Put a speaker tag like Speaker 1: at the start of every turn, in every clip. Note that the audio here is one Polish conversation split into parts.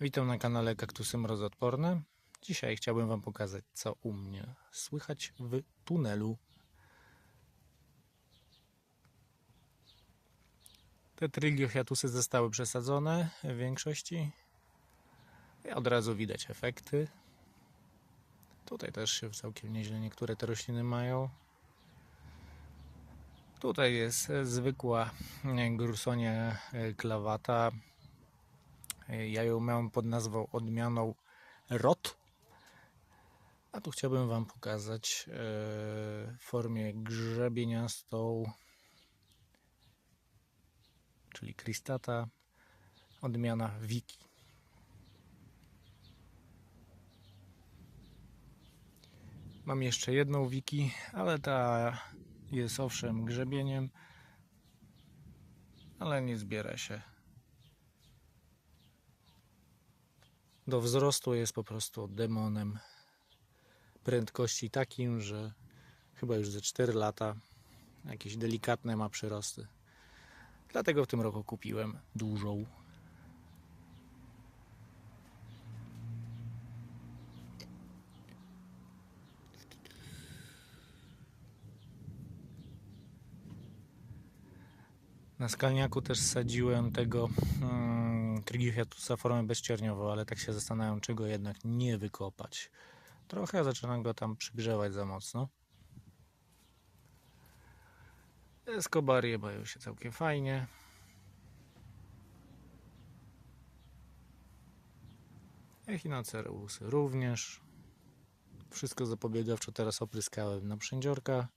Speaker 1: Witam na kanale Kaktusy Mrozoodporne. Dzisiaj chciałbym Wam pokazać, co u mnie słychać w tunelu. Te trygiohiatusy zostały przesadzone w większości. I od razu widać efekty. Tutaj też się całkiem nieźle niektóre te rośliny mają. Tutaj jest e, zwykła e, grusonia e, klawata. E, Ja ją miałem pod nazwą odmianą ROT. A tu chciałbym Wam pokazać e, w formie grzebieniastą, czyli kristata, odmiana Wiki. Mam jeszcze jedną Wiki, ale ta jest owszem grzebieniem, ale nie zbiera się. Do wzrostu jest po prostu demonem prędkości takim, że chyba już ze 4 lata jakieś delikatne ma przyrosty. Dlatego w tym roku kupiłem dużą. Na skalniaku też sadziłem tego hmm, Trigifiatusa formę bezcierniową, ale tak się zastanawiam, czego jednak nie wykopać. Trochę zaczynam go tam przygrzewać za mocno. Eskobarie mają się całkiem fajnie. Echinocereusy również. Wszystko zapobiegawczo teraz opryskałem na przędziorka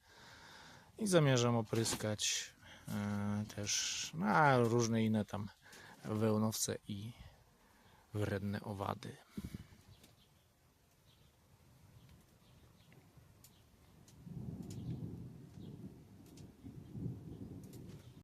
Speaker 1: i zamierzam opryskać e, też na różne inne tam Вигнав все і виридне овади.